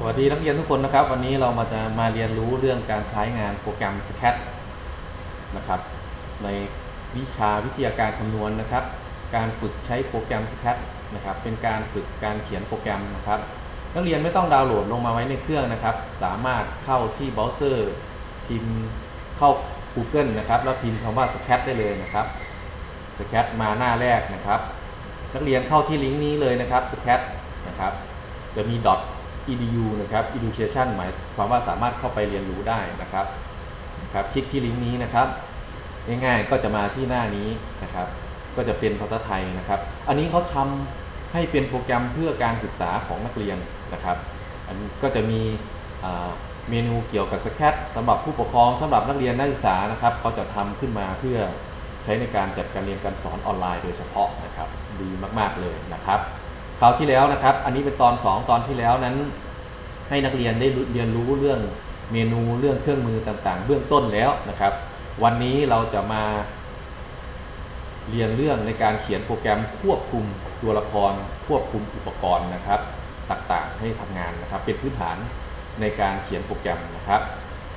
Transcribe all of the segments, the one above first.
สวัสดีนักเรียนทุกคนนะครับ วันนี้เรามาจะมาเรียนรู้เรื่องการใช้งานโปรแกรม SCAD นะครับในวิชาวิทยาการคำนวณนะครับ การฝึกใช้โปรแกรม SCAD นะครับเป็นการฝึกการเขียนโปรแกรมนะครับนักเรียนไม่ต้องดาวน์โหลดลงมาไว้ในเครื่องนะครับ สามารถเข้าที่เบราว์เซอร์พิมพ์เข้า Google นะครับแล้วพิมพ์คำว่า SCAD ได้เลยนะครับ SCAD มาหน้าแรกนะครับ นักเรียนเข้าที่ลิงก์นี้เลยนะครับ SCAD นะครับจะมีดอท .edu นะครับ education หมายความว่าสามารถเข้าไปเรียนรู้ได้นะครับครับคลิกที่ลิงก์นี้นะครับ ง่ายๆก็จะมาที่หน้านี้นะครับ ก็จะเป็นภาษาไทยนะครับ อันนี้เขาทำให้เป็นโปรแกรมเพื่อการศึกษาของนักเรียนนะครับ อันนก็จะมีเมนูเกี่ยวกับสแคตสำหรับผู้ปกครองสำหรับนักเรียนนักศึกษานะครับเขาจะทำขึ้นมาเพื่อใช้ในการจัดการเรียนการสอนออนไลน์โดยเฉพาะนะครับ ดีมากๆเลยนะครับ คราวที่แล้วนะครับ อันนี้เป็นตอน 2 ตอนที่แล้วนั้น ให้นักเรียนได้เรียนรู้เรื่องเมนูเรื่องเครื่องมือต่างๆ เบื้องต้นแล้วนะครับ วันนี้เราจะมา เรียนเรื่องในการเขียนโปรแกรมควบคุมตัวละคร ควบคุมอุปกรณ์นะครับ ต่างๆ ให้ทำงานนะครับ เป็นพื้นฐานในการเขียนโปรแกรมนะครับ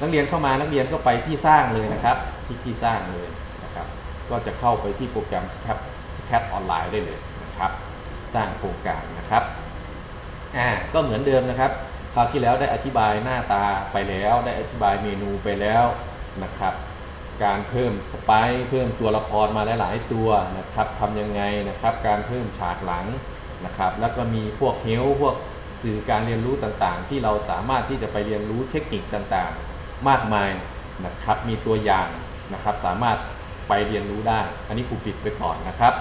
นักเรียนเข้ามานักเรียนก็ไปที่สร้างเลยนะครับ ที่ที่สร้างเลยนะครับ ก็จะเข้าไปที่โปรแกรม Scap Scap ออนไลน์ได้เลยนะครับ สร้างโครงการนะครับอ่าก็เหมือนเดิมนะครับคราวที่แล้วได้อธิบายหน้าตาไปแล้ว ได้อธิบายเมนูไปแล้วนะครับ การเพิ่มสไปเพิ่มตัวละครมาหลาย ๆ ตัวนะครับทำยังไงนะครับ การเพิ่มฉากหลังนะครับ แล้วก็มีพวกเฮลพวกสื่อการเรียนรู้ต่างๆ ที่เราสามารถที่จะไปเรียนรู้เทคนิคต่างๆ มากมายนะครับ มีตัวอย่างนะครับ สามารถไปเรียนรู้ได้ อันนี้ครูปิดไปก่อนนะครับ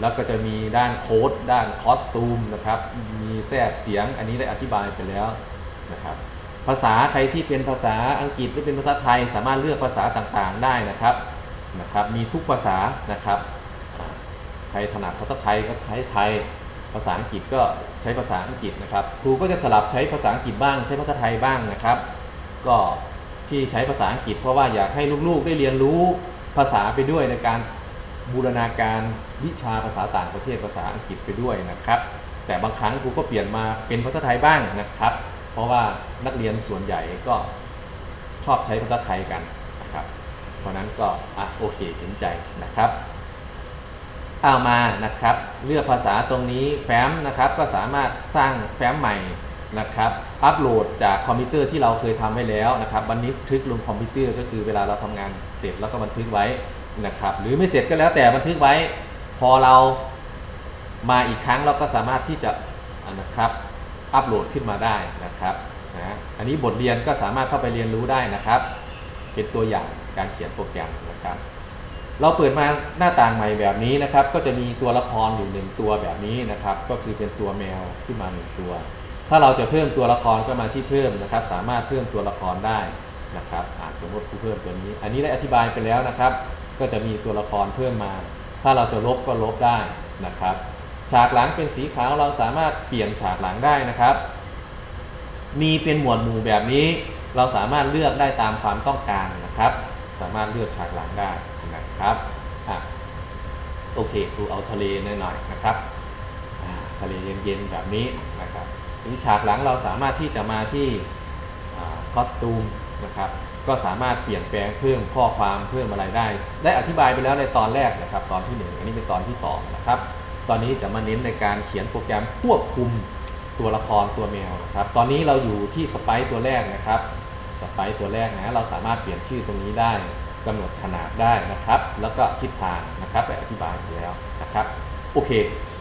แล้วก็จะมีด้านโค้ดด้านคอสตูมนะครับ มีแทรกเสียงอันนี้ได้อธิบายไปแล้วนะครับ ภาษาใครที่เป็นภาษาอังกฤษหรือเป็นภาษาไทย สามารถเลือกภาษาต่างๆได้นะครับนะครับ มีทุกภาษานะครับใครถนัดภาษาไทยก็ใช้ไทย ภาษาอังกฤษก็ใช้ภาษาอังกฤษนะครับ ครูก็จะสลับใช้ภาษาอังกฤษบ้าง ใช้ภาษาไทยบ้างนะครับ ก็ที่ใช้ภาษาอังกฤษเพราะว่าอยากให้ลูกๆได้เรียนรู้ภาษาไปด้วยในการ บูรณาการวิชาภาษาต่างประเทศภาษาอังกฤษไปด้วยนะครับ แต่บางครั้งครูก็เปลี่ยนมาเป็นภาษาไทยบ้างนะครับ เพราะว่านักเรียนส่วนใหญ่ก็ชอบใช้ภาษาไทยกันนะครับ เพราะนั้นก็อะโอเคเห็นใจนะครับเอามานะครับ เลือกภาษาตรงนี้แฟ้มนะครับก็สามารถสร้างแฟ้มใหม่นะครับอัปโหลดจากคอมพิวเตอร์ที่เราเคยทำไว้แล้วนะครับบันทึกลงคอมพิวเตอร์ก็คือเวลาเราทำงานเสร็จแล้วก็บันทึกไว้ นะครับ หรือไม่เสร็จก็แล้วแต่บันทึกไว้ พอเรามาอีกครั้งเราก็สามารถที่จะนะครับอัปโหลดขึ้นมาได้นะครับนะอันนี้บทเรียนก็สามารถเข้าไปเรียนรู้ได้นะครับ เป็นตัวอย่างการเขียนโปรแกรมนะครับ เราเปิดมาหน้าต่างใหม่แบบนี้นะครับ ก็จะมีตัวละครอยู่หนึ่งตัวแบบนี้นะครับ ก็คือเป็นตัวแมวขึ้นมาหนึ่งตัว ถ้าเราจะเพิ่มตัวละครก็มาที่เพิ่มนะครับ สามารถเพิ่มตัวละครได้นะครับสมมติผู้เพิ่มตัวนี้ อันนี้ได้อธิบายไปแล้วนะครับ ก็จะมีตัวละครเพิ่มมา ถ้าเราจะลบก็ลบได้นะครับ ฉากหลังเป็นสีขาวเราสามารถเปลี่ยนฉากหลังได้นะครับ มีเป็นหมวดหมู่แบบนี้ เราสามารถเลือกได้ตามความต้องการนะครับ สามารถเลือกฉากหลังได้นะครับอะโอเคดูเอาทะเลหน่อยๆนะครับทะเลเย็นๆแบบนี้นะครับทีฉากหลังเราสามารถที่จะมาที่คอสตูมนะครับ ก็สามารถเปลี่ยนแปลงเพิ่มข้อความเพิ่มอะไรได้ ได้อธิบายไปแล้วในตอนแรกนะครับ ตอนที่หนึ่งอันนี้เป็นตอนที่สองนะครับ ตอนนี้จะมาเน้นในการเขียนโปรแกรมควบคุมตัวละครตัวแมวนะครับ ตอนนี้เราอยู่ที่สไปซ์ตัวแรกนะครับสไปซ์ตัวแรกนะเราสามารถเปลี่ยนชื่อตรงนี้ได้กำหนดขนาดได้นะครับ แล้วก็ทิศทางนะครับไปอธิบายไปแล้วนะครับโอเค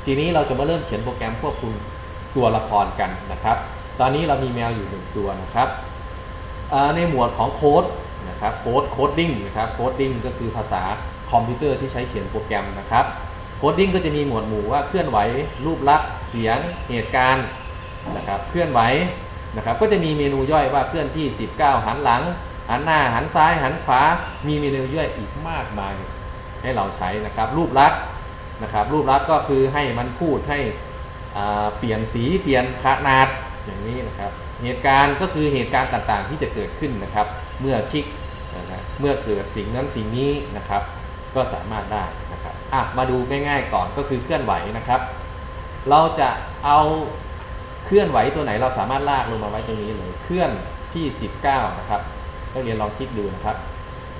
ทีนี้เราจะมาเริ่มเขียนโปรแกรมควบคุมตัวละครกันนะครับ ตอนนี้เรามีแมวอยู่หนึ่งตัวนะครับ ในหมวดของโค้ดนะครับโค้ดโคดดิ้งนะครับโคดดิ้งก็คือภาษาคอมพิวเตอร์ที่ใช้เขียนโปรแกรมนะครับโคดดิ้งก็จะมีหมวดหมู่ว่าเคลื่อนไหวรูปลักษณ์เสียงเหตุการณ์นะครับเคลื่อนไหวนะครับก็จะมีเมนูย่อยว่าเคลื่อนที่ 19 หันหลัง หันหน้าหันซ้ายหันขวา มีเมนูย่อยอีกมากมายให้เราใช้นะครับรูปลักษณ์นะครับรูปลักษณ์ก็คือให้มันพูดให้เปลี่ยนสีเปลี่ยนขนาดอย่างนี้นะครับ เหตุการณ์ก็คือเหตุการณ์ต่างๆ ที่จะเกิดขึ้นนะครับ เมื่อคลิกนะะเมื่อเกิดสิ่งนั้นสิ่งนี้นะครับ ก็สามารถได้นะครับอะมาดูง่ายๆก่อนก็คือเคลื่อนไหวนะครับ เราจะเอาเคลื่อนไหวตัวไหนเราสามารถลากลงมาไว้ตรงนี้เลยเคลื่อนที่ 19 นะครับนักเรียนลองคลิกดูนะครับ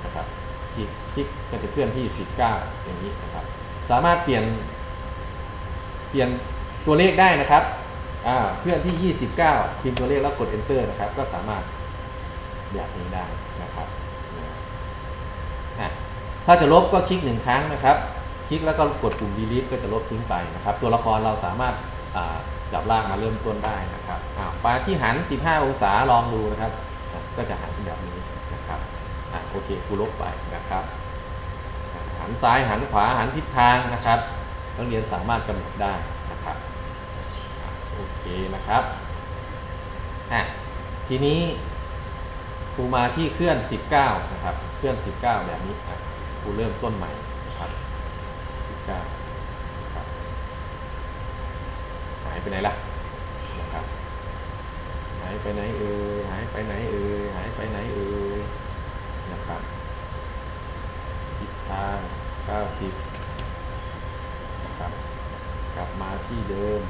นะครับคลิกคลิกก็จะเคลื่อนที่ 19 อย่างนี้นะครับ สามารถเปลี่ยนเปลี่ยนตัวเลขได้นะครับ เคลื่อนที่ 29พิมพ์ตัวเลขแล้วกด enter นะครับ ก็สามารถแบบนี้ได้นะครับถ้าจะลบก็คลิกหนึ่งครั้งนะครับ คลิกแล้วก็กดปุ่ม delete ก็จะลบทิ้งไปนะครับ ตัวละครเราสามารถาจับลากมาเริ่มต้นได้นะครับอ่าที่หัน 15 องศาลองดูนะครับ ก็จะหันแบบนี้นะครับอโอเคกูลบไปนะครับ หันซ้ายหันขวาหันทิศทางนะครับนักเรียนสามารถกำหนดได้นะครับอะโอเค นะครับอะทีนี้ครูมาที่เคลื่อน 19 นะครับ เคลื่อน 19 แบบนี้อะครูเริ่มต้นใหม่นะครับ19นะครับหายไปไหนล่ะนะครับหายไปไหนเอ่ยหายไปไหนเอ่ยหายไปไหนเอ่ยนะครับทิศทาง90นะครับกลับมาที่เดิม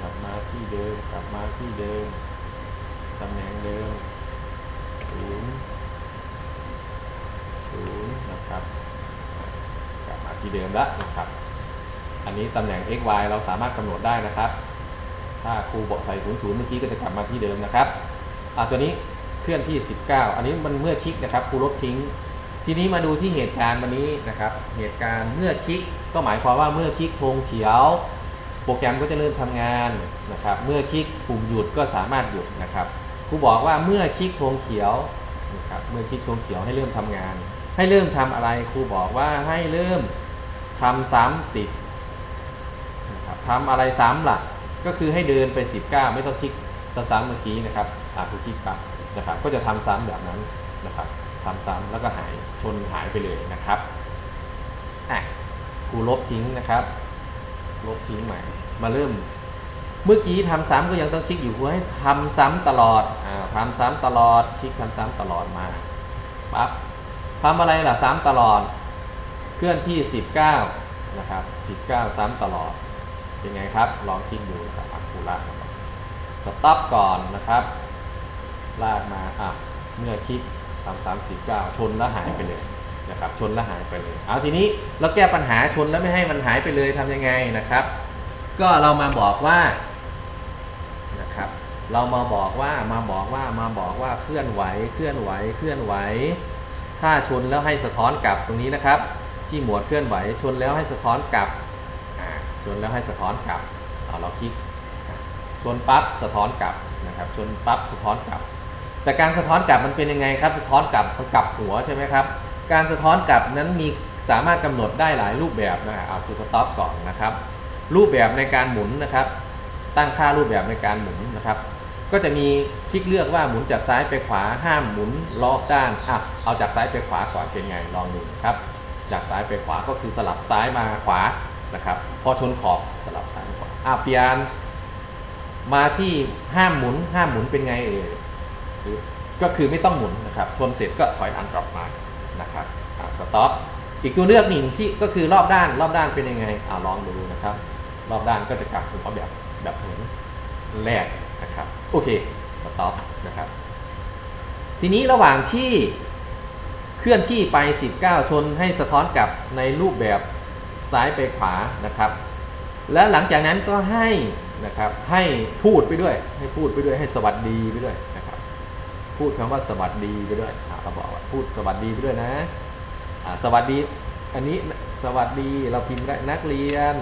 กลับมา ที่เดิม กลับมาที่เดิม ตำแหน่งเดิมศูนย์ศูนย์นะครับ กลับมาที่เดิมแล้วนะครับ อันนี้ตำแหน่ง x y เราสามารถกำหนดได้นะครับ ถ้าครูบอกใส่0 0เมื่อกี้ก็จะกลับมาที่เดิมนะครับอ่าตัวนี้เคลื่อนที่ 19 อันนี้มันเมื่อคลิกนะครับครูลบทิ้ง ทีนี้มาดูที่เหตุการณ์วันนี้นะครับ เหตุการณ์เมื่อคลิกก็หมายความว่าเมื่อคลิกธงเขียว โปรแกรมก็จะเริ่มทำงานนะครับ เมื่อคลิกปุ่มหยุดก็สามารถหยุดนะครับครูบอกว่าเมื่อคลิกธงเขียวนะครับเมื่อคลิกธงเขียวให้เริ่มทำงาน ให้เริ่มทำอะไรครูบอกว่าให้เริ่มทำซ้ำสิบนะครับทำอะไรซ้ำล่ะก็คือให้เดินไป 19 ไม่ต้องคลิกซ้ำๆเมื่อกี้นะครับอ่าครูคลิกปับนะครับ ก็จะทำซ้ำแบบนั้นนะครับทำซ้ำแล้วก็หายชนหายไปเลยนะครับอะครูลบทิ้งนะครับ ลบทิ้งใหม่ มาเริ่ม เมื่อกี้ทำซ้ำก็ยังต้องคลิกอยู่ครูให้ทำซ้ำตลอดอ่าทำซ้ำตลอดคลิกทำซ้ำตลอดมาปั๊บทำอะไรล่ะซ้ำตลอด เคลื่อนที่ 19 นะครับ 19 ซ้ำตลอด เป็นไงครับ ลองคลิกดูนะครับอะครูลากมาสต็อปก่อนนะครับลากมาอะเมื่อคลิกทำซ้ำ19ชนแล้วหายไปเลย นะครับชนแล้วหายไปเลย เอาทีนี้เราแก้ปัญหาชนแล้วไม่ให้มันหายไปเลยทำยังไงนะครับ ก็เรามาบอกว่านะครับ เรามาบอกว่ามาบอกว่ามาบอกว่าเคลื่อนไหวเคลื่อนไหวเคลื่อนไหว ถ้าชนแล้วให้สะท้อนกลับตรงนี้นะครับ ที่หมวดเคลื่อนไหวชนแล้วให้สะท้อนกลับชนแล้วให้สะท้อนกลับเอาเราคลิกชนปั๊บสะท้อนกลับนะครับชนปั๊บสะท้อนกลับ แต่การสะท้อนกลับมันเป็นยังไงครับ สะท้อนกลับมันกลับหัวใช่ไหมครับ การสะท้อนกลับนั้นมีสามารถกำหนดได้หลายรูปแบบนะเอาคือสต็อปก่อนนะครับ รูปแบบในการหมุนนะครับ ตั้งค่ารูปแบบในการหมุนนะครับ ก็จะมีคลิกเลือกว่าหมุนจากซ้ายไปขวาห้ามหมุนรอบด้านอะเอาจากซ้ายไปขวาก่อนเป็นไงลองดูครับ จากซ้ายไปขวาก็คือสลับซ้ายมาขวานะครับ พอชนขอบสลับซ้ายขวาอะเปลี่ยนมาที่ห้ามหมุนห้ามหมุนเป็นไงเอ่ยหรือก็คือไม่ต้องหมุนนะครับ ชนเสร็จก็ถอยอันกลับมา นะครับอะสต็อปอีกตัวเลือกหนึ่งที่ก็คือรอบด้านรอบด้านเป็นยังไงอะลองดูนะครับ รอบด้านก็จะกลับหัวแบบแบบเหมือนแรกนะครับโอเคสต็อปนะครับทีนี้ระหว่างที่เคลื่อนที่ไป 19 ชนให้สะท้อนกลับในรูปแบบซ้ายไปขวานะครับ และหลังจากนั้นก็ให้นะครับให้พูดไปด้วยให้พูดไปด้วยให้สวัสดีไปด้วยนะครับ พูดคำว่าสวัสดีไปด้วย เราบอกว่าพูดสวัสดีไปด้วยนะอะสวัสดี อันนี้สวัสดีเราพิมพ์ได้นักเรียน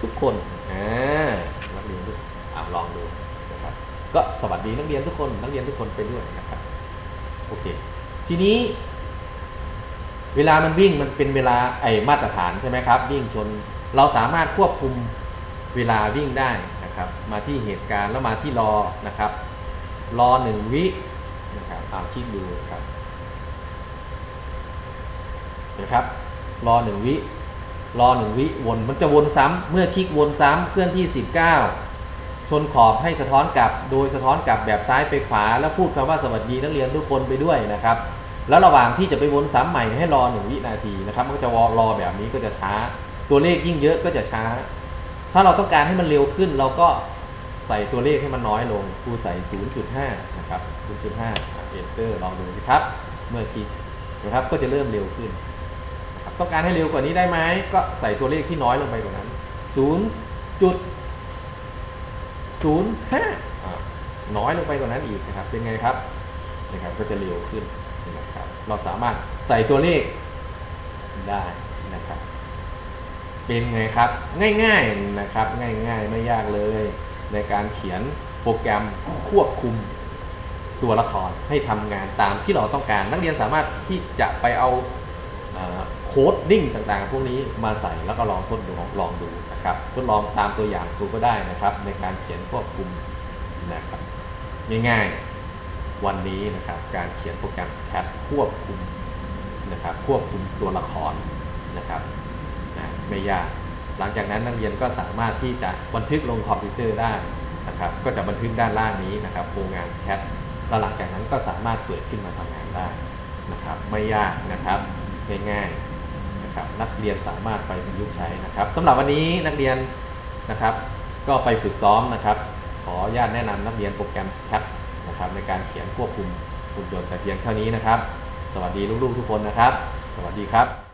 ทุกคนอ่านักเรียนทุกอ่าลองดูนะครับ ก็สวัสดีนักเรียนทุกคนนักเรียนทุกคนไปด้วยนะครับโอเคทีนี้ เวลามันวิ่งมันเป็นเวลาไอมาตรฐานใช่ไหมครับ วิ่งชนเราสามารถควบคุมเวลาวิ่งได้นะครับ มาที่เหตุการณ์แล้วมาที่รอนะครับ รอหนึ่งวินะครับเอาคิดดูนะครับนะครับ รอหนึ่งวิ รอหนึ่งวิวน มันจะวนซ้ำเมื่อคลิกวนซ้ำเคลื่อนที่ 19 ชนขอบให้สะท้อนกลับ โดยสะท้อนกลับแบบซ้ายไปขวา แล้วพูดคำว่าสวัสดีนักเรียนทุกคนไปด้วยนะครับ แล้วระหว่างที่จะไปวนซ้ำใหม่ให้รอหนึ่งวินาทีนะครับ มันก็จะรอแบบนี้ก็จะช้า ตัวเลขยิ่งเยอะก็จะช้า ถ้าเราต้องการให้มันเร็วขึ้นเราก็ ใส่ตัวเลขให้มันน้อยลงครูใส่ 0.5 นะครับ 0.5อะ enter ลองดูสิครับ เมื่อคลิกนะครับก็จะเริ่มเร็วขึ้นนะครับต้องการให้เร็วกว่านี้ได้ไหมก็ใส่ตัวเลขที่น้อยลงไปกว่านั้น 0.05 น้อยลงไปกว่านั้นอีกนะครับ เป็นไงครับนะครับก็จะเร็วขึ้นนะครับ เราสามารถใส่ตัวเลขได้นะครับ เป็นไงครับ ง่ายๆนะครับ ง่ายๆ ไม่ยากเลย ในการเขียนโปรแกรมควบคุมตัวละครให้ทำงานตามที่เราต้องการ นักเรียนสามารถที่จะไปเอาโคดดิ้งต่างๆ พวกนี้มาใส่แล้วก็ลองทดลองลองดูนะครับทดลองตามตัวอย่างครูก็ได้นะครับ ในการเขียนควบคุมนะครับง่ายๆวันนี้นะครับการเขียนโปรแกรม SCAD ควบคุมนะครับควบคุมตัวละครนะครับนะไม่ยาก หลังจากนั้นนักเรียนก็สามารถที่จะบันทึกลงคอมพิวเตอร์ได้นะครับ ก็จะบันทึกด้านล่างนี้นะครับโครงงาน SCAD แล้วหลังจากนั้นก็สามารถเปิดขึ้นมาทำงานได้นะครับ ไม่ยากนะครับง่ายๆนะครับนักเรียนสามารถไปประยุกต์ใช้นะครับสำหรับวันนี้นักเรียนนะครับ ก็ไปฝึกซ้อมนะครับ ขออนุญาตแนะนำนักเรียนโปรแกรม SCAD นะครับในการเขียนควบคุมหุ่นยนต์แต่เพียงเท่านี้นะครับ สวัสดีลูกๆทุกคนนะครับ สวัสดีครับ